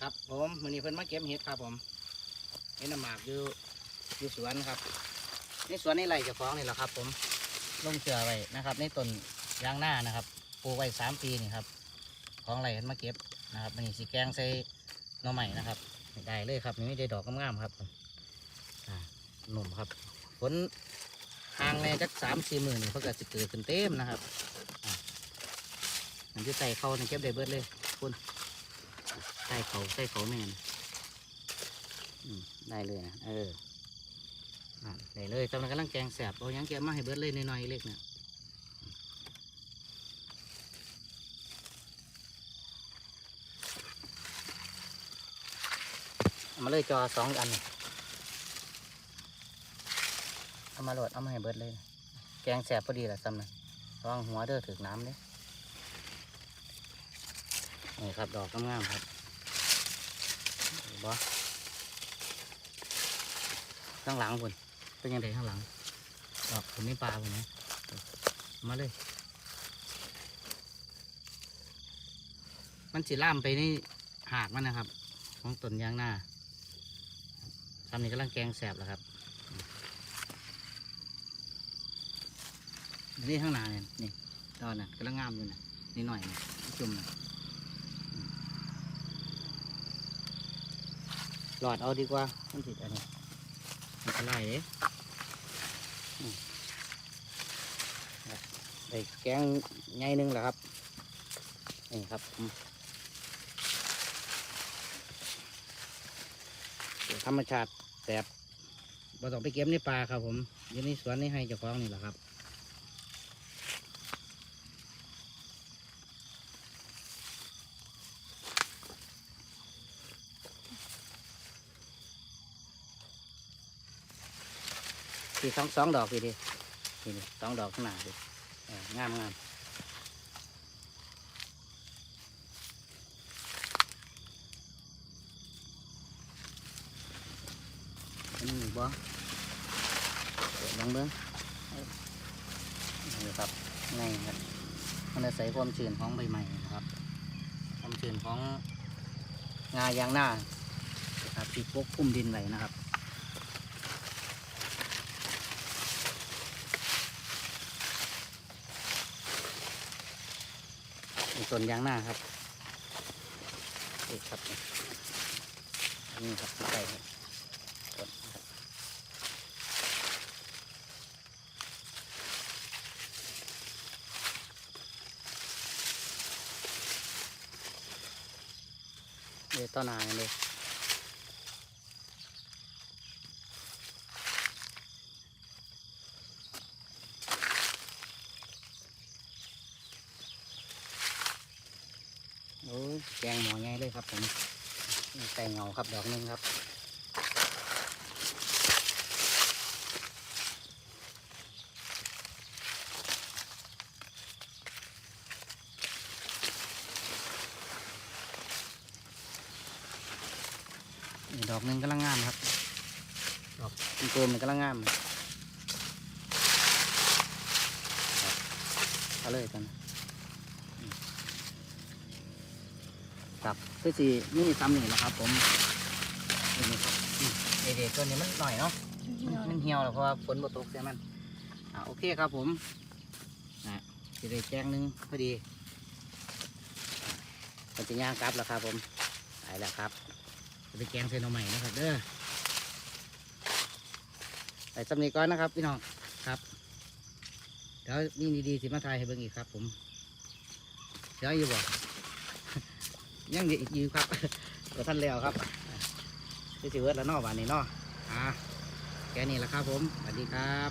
ครับผมมื้อนี้เพิ่นมาเก็บเห็ดครับผมเห็ดน้ำหมากอยู่อยู่สวนครับในสวนในไร่เจ้าของนี่แหละครับ ผมลงเสือไว้นะครับ ในต้นยางหน้านะครับปลูกไว้สามปีนี่ครับ ของไร่เพิ่นมาเก็บนะครับมันนี่สีแกงใส่หน่อใหม่นะครับได้เลยครับนี่ไม่ได้ดอกงามๆครับหนุ่มครับฝนห่างในจักสามสี่หมื่นเพิ่งจะเกิดขึ้นเต็มนะครับมันจะใส่เข้าในเก็บได้เบิดเลยคุณ ใส่เขาใส่เขาแม่นได้เลยนะเออได้เลยกำลังกำลังแกงแสบเอายังแกมาให้เบิดเลยน้อยๆเล็กเนี่ยเอามาเลยจอสองอันนี่เอามาโหลดเอามาให้เบิดเลย แกงแสบพอดีแหละซ้ำนะระวังหัวเด้อถึกน้ำเด้นี่ครับดอกงามๆครับ บ่ข้างหลังคุณเป็นยังไงข้างหลังดอกผมไม่ปลาผมนะมาเลย มันสิล่ามไปนี่หากมันนะครับ ของต้นยางหน้าทำนี่กำลังแกงแสบแล้วครับนี่ข้างหน้าเนี่ยนี่ตอนน่ะกำลังงามอยู่นะนี่หน่อยนะจุ่มนะ หล อดเอาดีกว่ามันติดอันนี้มันจะไล่เด้อืมครับได้แกงใหญ่หนึงแหละครับ นี่ครับธรรมชาติแบบบ่ต้องไปเก็บในป่าครับผมอยู่ในสวนนี่ให้เจ้าของนี่แหละครับ สีสองสองดอกพี่ดินี่ดิสองดอกข้างหน้าดิงามงามนนี้บ่เปิดลองเบิ้งนี่ครับไงครับมันจะใส่ความชื้นของใบไม้นะครับ ความชื้นของงายางหน้าครับที่ปกคลุมดินไว้นะครับ ต้นยางหน้าครับนี่ครับนี่ครับใกล้ครับต้นเดี๋ยวต้นนาเลย โอ้ยแกงหมอไงเลยครับผมนี่ไก่เงาครับดอกหนึงครับดอกหนึ่งกำลังงามครับดอกตูมๆนี่กำลังงามเอาเลยกันอืม ครับคือสีนี่ซ้ำนี่แหละครับ ผมนี่ครับเด็กๆตัวนี้มันหน่อยเนาะมันเหี่ยวแล้วเพราะว่าฝนบ่ตกใช่มันอ่าโอเคครับผมนะสีได้แจ้งหนึงพอดีมันจะย่างกลับแล้วครับ ผมไปแล้วครับจะไปแกงใส่หน่อใหม่นะครับเด้อใส่สำนีก่อนนะครับพี่น้องครับเดี๋ยวนี่ดีๆสิมาทายให้เบิ่งอีกครับ ผมเดี๋ยวอยู่บ่ ยังดีอีกอยู่ครับเดี๋ยวท่านแล้วครับที่สิเวิร์ดแล้วนอกบ้านนี้นอกอ่าแค่นี้แหละครับผมสวัสดีครับ